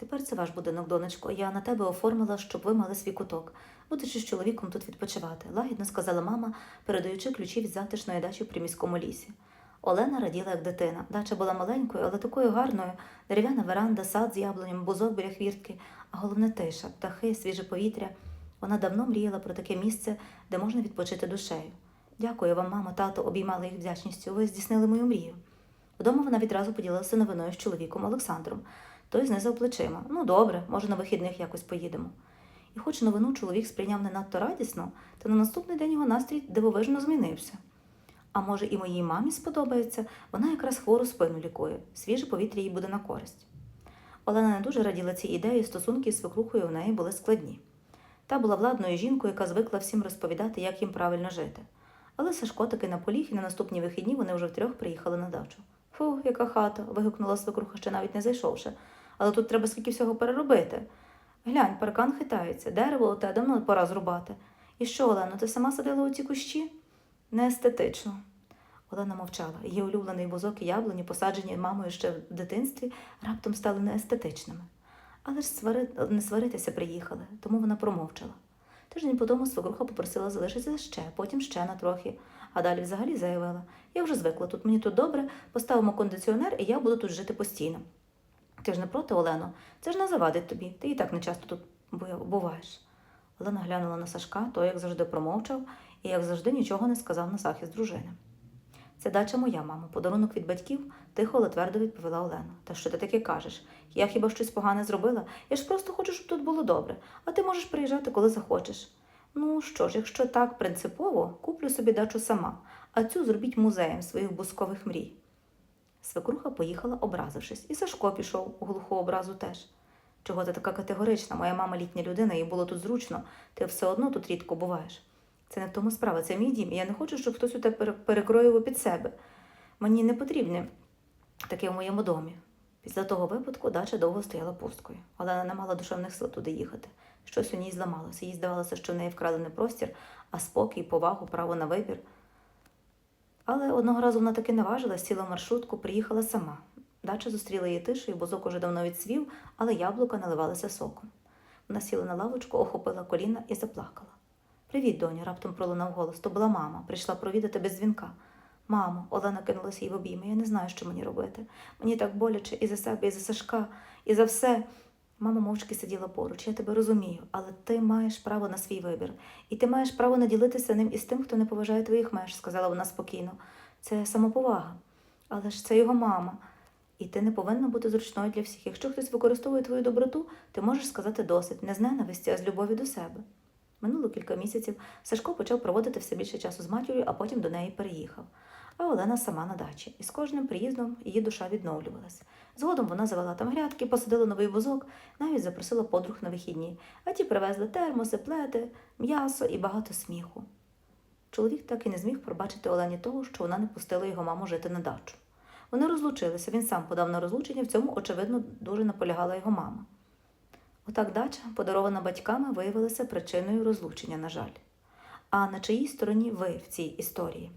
Тепер це ваш будинок, донечко. Я на тебе оформила, щоб ви мали свій куток. Будеш із чоловіком тут відпочивати, лагідно сказала мама, передаючи ключі від затишної дачі в приміському лісі. Олена раділа як дитина. Дача була маленькою, але такою гарною. Дерев'яна веранда, сад з яблуням, бузок біля хвіртки, а головне тиша, птахи, свіже повітря. Вона давно мріяла про таке місце, де можна відпочити душею. Дякую вам, мамо, тато, обіймала їх вдячністю. Ви здійснили мою мрію. Вдома вона відразу поділилася новиною з чоловіком Олександром. Той знизав плечима. Ну, добре, може, на вихідних якось поїдемо. І хоч новину чоловік сприйняв не надто радісно, то на наступний день його настрій дивовижно змінився. А може, і моїй мамі сподобається, вона якраз хвору спину лікує, свіже повітря їй буде на користь. Олена не дуже раділа цій ідеї, стосунки з свекрухою в неї були складні. Та була владною жінкою, яка звикла всім розповідати, як їм правильно жити. Але Сашко таки наполіг, і на наступні вихідні вони вже втрьох приїхали на дачу. Фу, яка хата. вигукнула свекруха, ще навіть не зайшовши. Але тут треба скільки всього переробити. Глянь, паркан хитається, дерево оте давно пора зрубати. І що, Олено, ти сама садила у ці кущі? Не естетично. Олена мовчала. Її улюблений бузок і яблуні, посаджені мамою ще в дитинстві, раптом стали неестетичними. Але ж свари... не сваритися приїхали, тому вона промовчала. Тиждень по тому свекруха попросила залишитися ще, потім ще на трохи, а далі взагалі заявила: я вже звикла тут, мені тут добре, поставимо кондиціонер, і я буду тут жити постійно. Ти ж не проти, Олено, це ж не завадить тобі, ти і так не часто тут буваєш. Олена глянула на Сашка, той, як завжди, промовчав і, як завжди, нічого не сказав на захист дружини. Це дача моя, мамо, подарунок від батьків, тихо, але твердо відповіла Олена. Та що ти таке кажеш? Я хіба щось погане зробила? Я ж просто хочу, щоб тут було добре, а ти можеш приїжджати, коли захочеш. Ну що ж, якщо так принципово, куплю собі дачу сама, а цю зробіть музеєм своїх бускових мрій. Свекруха поїхала, образившись, і Сашко пішов у глуху образу теж. Чого ти така категорична? Моя мама літня людина, їй було тут зручно, ти все одно тут рідко буваєш. Це не в тому справа, це мій дім, і я не хочу, щоб хтось у тебе пере- перекроював під себе. Мені не потрібне таке в моєму домі. Після того випадку дача довго стояла пусткою. Олена не мала душевних сил туди їхати. Щось у ній зламалося. Їй здавалося, що в неї вкрали не простір, а спокій, повагу, право на вибір. Але одного разу вона таки наважилась, сіла маршрутку, приїхала сама. Дача зустріла її тишею, бузок уже давно відсвів, але яблука наливалися соком. Вона сіла на лавочку, охопила коліна і заплакала. Привіт, доню, раптом пролунав голос. То була мама, прийшла провідати без дзвінка. Мамо, Олена кинулася їй в обійми. Я не знаю, що мені робити. Мені так боляче і за себе, і за Сашка, і за все. Мама мовчки сиділа поруч. Я тебе розумію, але ти маєш право на свій вибір. І ти маєш право наділитися ним із тим, хто не поважає твоїх меж, сказала вона спокійно. Це самоповага. Але ж це його мама. І ти не повинна бути зручною для всіх. Якщо хтось використовує твою доброту, ти можеш сказати досить, не з ненависті, а з любові до себе. Минуло кілька місяців. Сашко почав проводити все більше часу з матір'ю, а потім до неї переїхав. А Олена сама на дачі. І з кожним приїздом її душа відновлювалась. Згодом вона завела там грядки, посадила новий вузок, навіть запросила подруг на вихідні, а ті привезли термоси, плети, м'ясо і багато сміху. Чоловік так і не зміг пробачити Олені того, що вона не пустила його маму жити на дачу. Вони розлучилися, він сам подав на розлучення, в цьому, очевидно, дуже наполягала його мама. Отак дача, подарована батьками, виявилася причиною розлучення, на жаль. А на чиїй стороні ви в цій історії?